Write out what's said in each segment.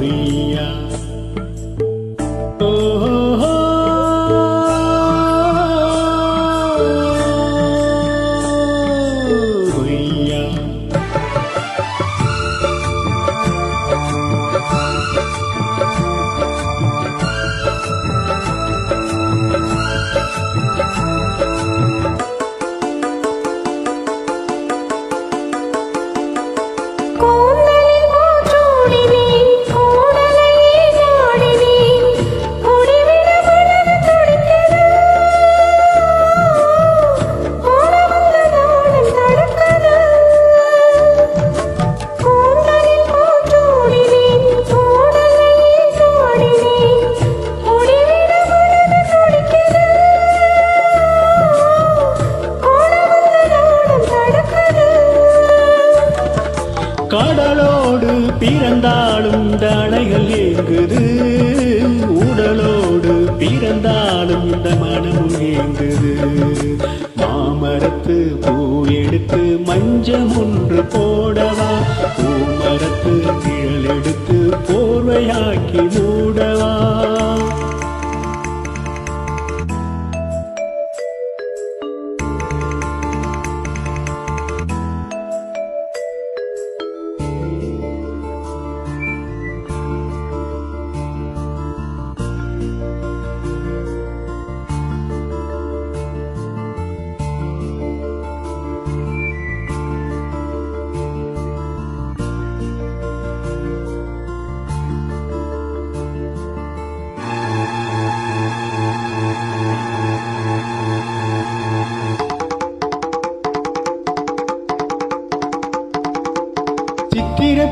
所以 பிறந்தாலும் இந்த ஏங்குது. உடலோடு பிறந்தாலும் இந்த மனமும் ஏங்குது. மாமரத்து பூ எடுத்து மஞ்சம் ஒன்று போடவா? பூமரத்து நிழல் எடுத்து போர்வையாக்கி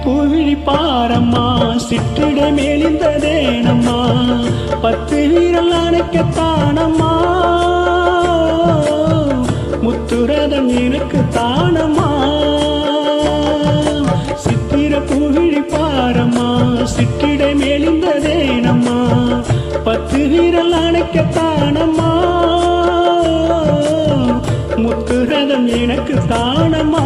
பூவிழி பாரம்மா. சிற்றிட மேலிந்த தேனம்மா பத்து வீரல் அணைக்கத்தானம்மா. முத்துரதம் எனக்கு தானம்மா சித்திர பூவிழி பாரம்மா. சிற்றிட மேலிந்த தேனம்மா பத்து வீரல் அணைக்கத்தானம்மா. முத்துரதம் எனக்கு தானம்மா